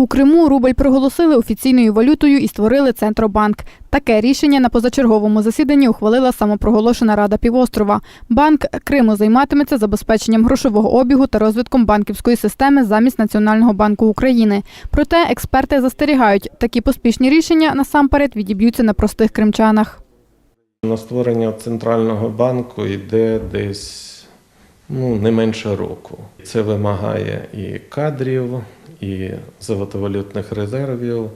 У Криму рубль проголосили офіційною валютою і створили Центробанк. Таке рішення на позачерговому засіданні ухвалила самопроголошена Рада півострова. Банк Криму займатиметься забезпеченням грошового обігу та розвитком банківської системи замість Національного банку України. Проте експерти застерігають, такі поспішні рішення насамперед відіб'ються на простих кримчанах. На створення центрального банку йде десь ну, не менше року. Це вимагає і кадрів, і золотовалютних резервів,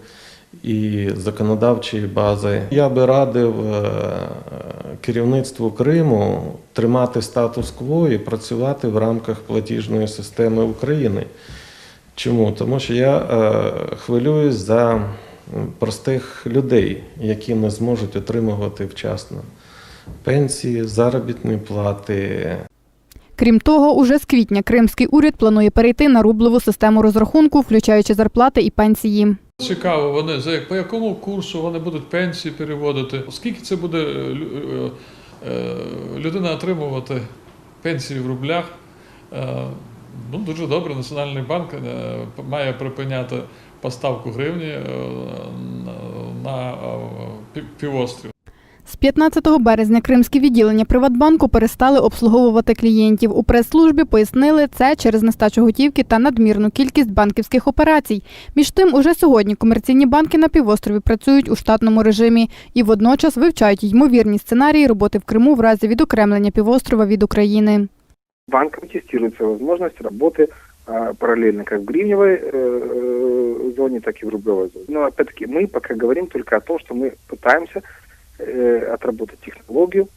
і законодавчої бази. Я би радив е, керівництву Криму тримати статус-кво і працювати в рамках платіжної системи України. Чому? Тому що я е, хвилююсь за простих людей, які не зможуть отримувати вчасно пенсії, заробітні плати, Крім того, уже з квітня кримський уряд планує перейти на рублеву систему розрахунку, включаючи зарплати і пенсії. Цікаво, вони за по якому курсу вони будуть пенсії переводити? Скільки це буде е, е, е, людина отримувати пенсії в рублях? Ну, дуже добре, Національний банк має припиняти поставку гривні на- півострів. З 15 березня кримські відділення Приватбанку перестали обслуговувати клієнтів. У прес-службі пояснили це через нестачу готівки та надмірну кількість банківських операцій. Між тим, уже сьогодні комерційні банки на півострові працюють у штатному режимі і водночас вивчають ймовірні сценарії роботи в Криму в разі відокремлення півострова від України. банком тестируется возможность работы а, параллельно как в гривневой э, э, зоне, так и в рублевой зоне. Но опять-таки мы пока говорим только о том, что мы пытаемся э, отработать технологию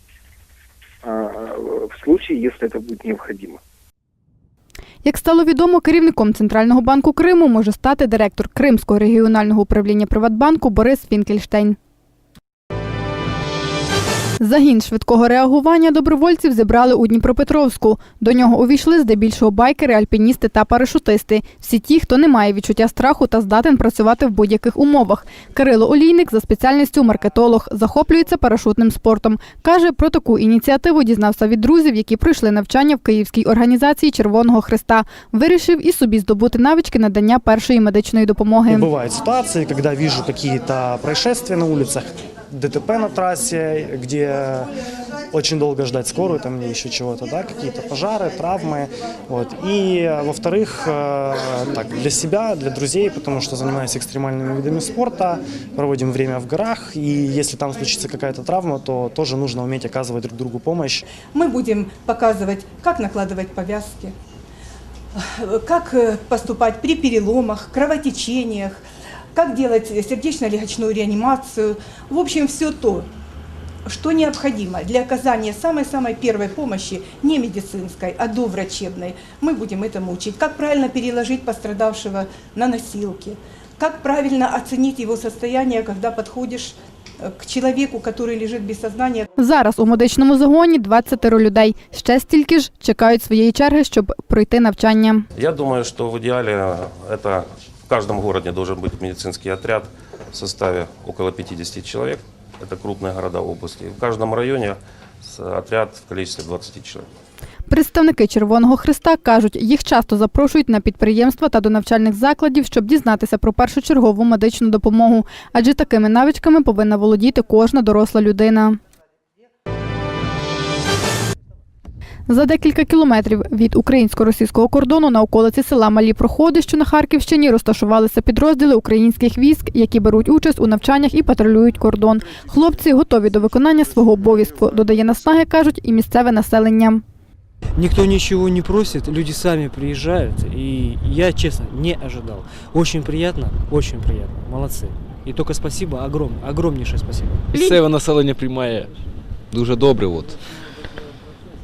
в случае, если это будет необходимо. Як стало відомо, керівником Центрального банку Криму може стати директор Кримського регіонального управління Приватбанку Борис Фінкельштейн. Загін швидкого реагування добровольців зібрали у Дніпропетровську. До нього увійшли здебільшого байкери, альпіністи та парашутисти. Всі ті, хто не має відчуття страху та здатен працювати в будь-яких умовах. Кирило Олійник за спеціальністю маркетолог захоплюється парашутним спортом. Каже, про таку ініціативу дізнався від друзів, які пройшли навчання в Київській організації Червоного Христа. Вирішив і собі здобути навички надання першої медичної допомоги. И бывают ситуации, когда вижу какие-то происшествия на улицах, ДТП на трассе, где очень долго ждать скорую, там или еще чего-то, да, какие-то пожары, травмы, вот. И, э, во-вторых, э, так, для себя, для друзей, потому что занимаюсь экстремальными видами спорта, проводим время в горах, и если там случится какая-то травма, то тоже нужно уметь оказывать друг другу помощь. Мы будем показывать, как накладывать повязки, как э, поступать при переломах, кровотечениях, как делать сердечно-легочную реанимацию. В общем, все то, что необходимо для оказания самой-самой первой помощи, не медицинской, а доврачебной. Мы будем этому учить. Как правильно переложить пострадавшего на носилки, как правильно оценить его состояние, когда подходишь э, к человеку, который лежит без сознания, Зараз у медичному загоні 20 людей. Ще стільки ж чекають своєї черги, щоб пройти навчання. Я думаю, что в идеале это в каждом городе должен быть медицинский отряд в составе около 50 человек. Это крупные города области. В каждом районе с- отряд в количестве 20 человек. Представники Червоного Христа кажуть, їх часто запрошують на підприємства та до навчальних закладів, щоб дізнатися про першочергову медичну допомогу, адже такими навичками повинна володіти кожна доросла людина. За декілька кілометрів від українсько-російського кордону на околиці села Малі Проходи, що на Харківщині, розташувалися підрозділи українських військ, які беруть участь у навчаннях і патрулюють кордон. Хлопці готові до виконання свого обов'язку, додає наснаги, кажуть, і місцеве населення. Никто ничего не просит, люди сами приезжают, и я, честно, не ожидал. Очень приятно, очень приятно, молодцы. И только спасибо, огром, огромнейшее спасибо. Місцеве населення приймає дуже добре. От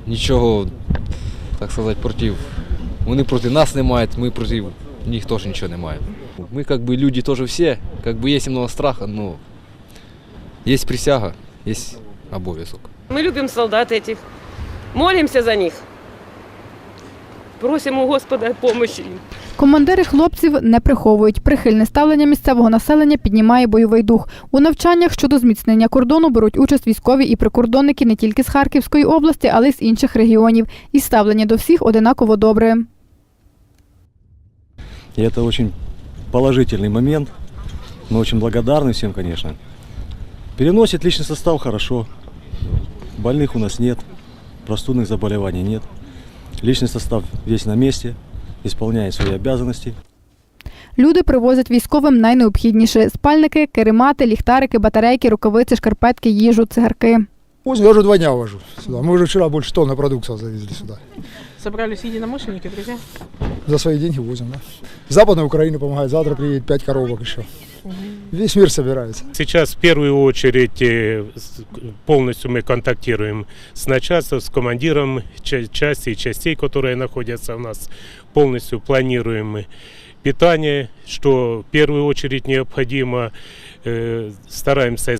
Нічого, так сказати, проти. Вони проти нас не мають, ми проти них теж нічого не маємо. Ми как бы люди теж всі, как бы є немного страха, но є присяга, є обов'язок. Мы любим солдат этих, молимся за них. Просим у Господа помощи им. Командири хлопців не приховують. Прихильне ставлення місцевого населення піднімає бойовий дух. У навчаннях щодо зміцнення кордону беруть участь військові і прикордонники не тільки з Харківської області, але й з інших регіонів. І ставлення до всіх одинаково добре. И это очень положительный момент. Мы очень благодарны всем, конечно. Переносит личный состав хорошо. Больных у нас нет, простудных заболеваний нет. Личный состав весь на месте, исполняет свои обязанности. Люди привозять військовим найнеобхідніше: спальники, керемати, ліхтарики, батарейки, рукавиці, шкарпетки, їжу, цигарки. Возле, я уже два дня вожу сюда. Мы уже вчера больше тонны продукции завезли сюда. Собрались единомышленники, друзья? За свои деньги возим, да. С Западной Украины помогает. Завтра приедет пять коробок еще. Весь мир собирается. Сейчас в первую очередь э, с- полностью мы контактируем с начальством, с командиром ча- части и частей, которые находятся у нас. Полностью планируем мы питание, что в первую очередь необходимо. Э, Стараемся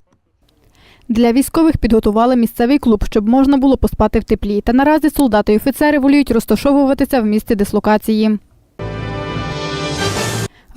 Для військових підготували місцевий клуб, щоб можна було поспати в теплі. Та наразі солдати і офіцери воліють розташовуватися в місці дислокації.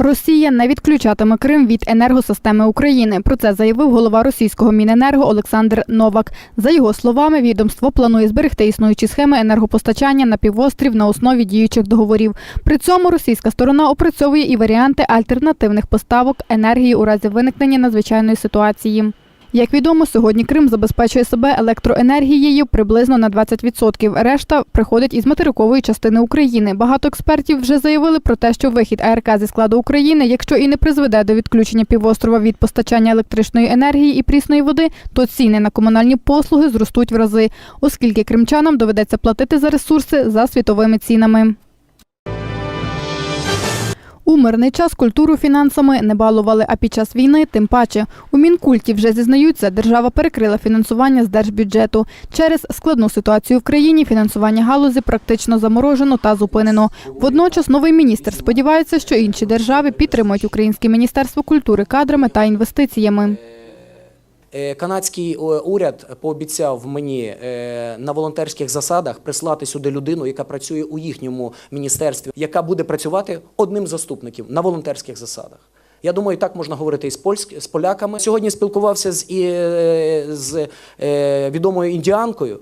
Росія не відключатиме Крим від енергосистеми України. Про це заявив голова російського Міненерго Олександр Новак. За його словами, відомство планує зберегти існуючі схеми енергопостачання на півострів на основі діючих договорів. При цьому російська сторона опрацьовує і варіанти альтернативних поставок енергії у разі виникнення надзвичайної ситуації. Як відомо, сьогодні Крим забезпечує себе електроенергією приблизно на 20%. Решта приходить із материкової частини України. Багато експертів вже заявили про те, що вихід АРК зі складу України, якщо і не призведе до відключення півострова від постачання електричної енергії і прісної води, то ціни на комунальні послуги зростуть в рази, оскільки кримчанам доведеться платити за ресурси за світовими цінами. У мирний час культуру фінансами не балували, а під час війни тим паче. У Мінкульті вже зізнаються, держава перекрила фінансування з держбюджету. Через складну ситуацію в країні фінансування галузі практично заморожено та зупинено. Водночас новий міністр сподівається, що інші держави підтримують українське міністерство культури кадрами та інвестиціями. Е, Канадський е, уряд пообіцяв мені е, на волонтерських засадах прислати сюди людину, яка працює у їхньому міністерстві, яка буде працювати одним з заступників на волонтерських засадах. Я думаю, так можна говорити і з, польськ, з поляками. Сьогодні спілкувався з, і, з відомою індіанкою,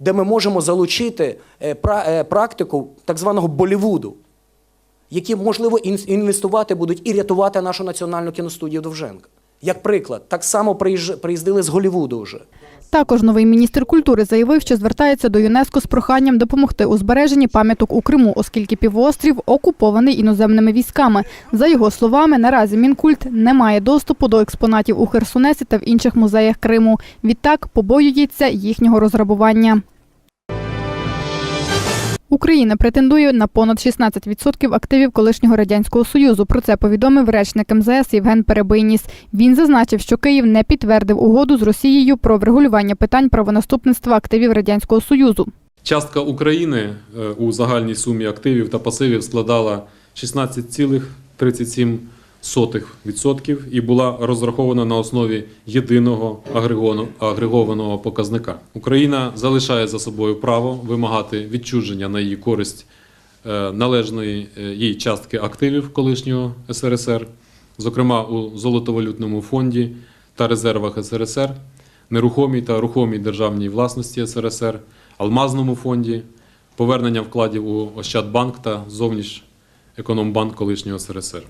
де ми можемо залучити пра- практику так званого Болівуду, які, можливо, інвестувати будуть і рятувати нашу національну кіностудію Довженка. Як приклад, так само приїздили з Голлівуду вже. Також новий міністр культури заявив, що звертається до ЮНЕСКО з проханням допомогти у збереженні пам'яток у Криму, оскільки півострів окупований іноземними військами. За його словами, наразі Мінкульт не має доступу до експонатів у Херсонесі та в інших музеях Криму. Відтак побоюється їхнього розграбування. Україна претендує на понад 16% активів колишнього радянського союзу. Про це повідомив речник МЗС Євген Перебийніс. Він зазначив, що Київ не підтвердив угоду з Росією про врегулювання питань правонаступництва активів радянського союзу. Частка України е, у загальній сумі активів та пасивів складала 16,37% і була розрахована на основі єдиного агрегованого показника. Україна залишає за собою право вимагати відчуження на її користь е, належної е, їй частки активів колишнього СРСР, зокрема у золотовалютному фонді та резервах СРСР, нерухомій та рухомій державній власності СРСР, алмазному фонді, повернення вкладів у Ощадбанк та Зовнішекономбанк колишнього СРСР.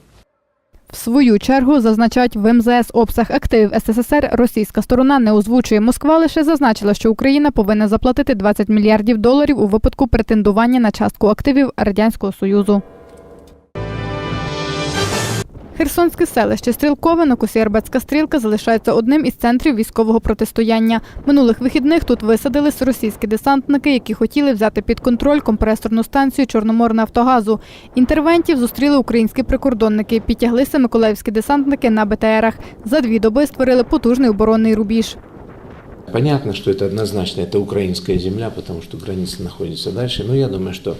В свою чергу зазначають в МЗС обсяг активів СССР. Російська сторона не озвучує. Москва лише зазначила, що Україна повинна заплатити 20 мільярдів доларів у випадку претендування на частку активів радянського союзу. Херсонське селище Стрілкове на косі Арбатська стрілка залишається одним із центрів військового протистояння. Минулих вихідних тут висадились російські десантники, які хотіли взяти під контроль компресорну станцію Чорноморнафтогазу. Інтервентів зустріли українські прикордонники. Підтяглися миколаївські десантники на БТРах. За дві доби створили потужний оборонний рубіж. Понятно, что это однозначно, это украинская земля, потому что граница находится дальше. Но я думаю, что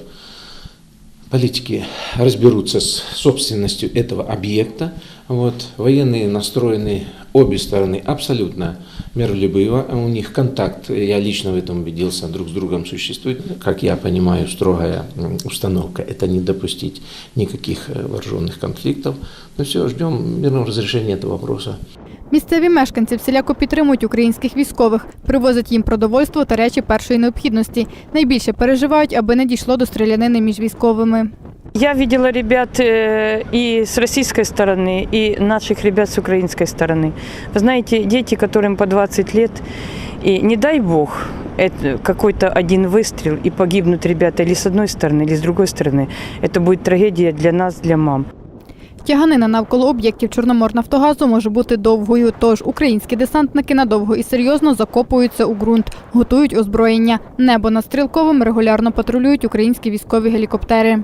политики разберутся с собственностью этого объекта. Вот. Военные настроены обе стороны абсолютно миролюбиво. У них контакт, я лично в этом убедился, друг с другом существует. Как я понимаю, строгая установка – это не допустить никаких э, вооруженных конфликтов. Ну все, ждем мирного разрешения этого вопроса. Місцеві мешканці всіляко підтримують українських військових, привозять їм продовольство та речі першої необхідності. Найбільше переживають, аби не дійшло до стрілянини між військовими. Я видела ребят э, и с российской стороны, и наших ребят с украинской стороны. Вы знаете, дети, которым по 20 лет, и не дай бог, это какой-то один выстрел и погибнут ребята или с одной стороны, или с другой стороны. Это будет трагедия для нас, для мам. Тяганина навколо об'єктів Чорноморнафтогазу може бути довгою, тож українські десантники надовго і серйозно закопуються у ґрунт, готують озброєння. Небо над стрілковим регулярно патрулюють українські військові гелікоптери.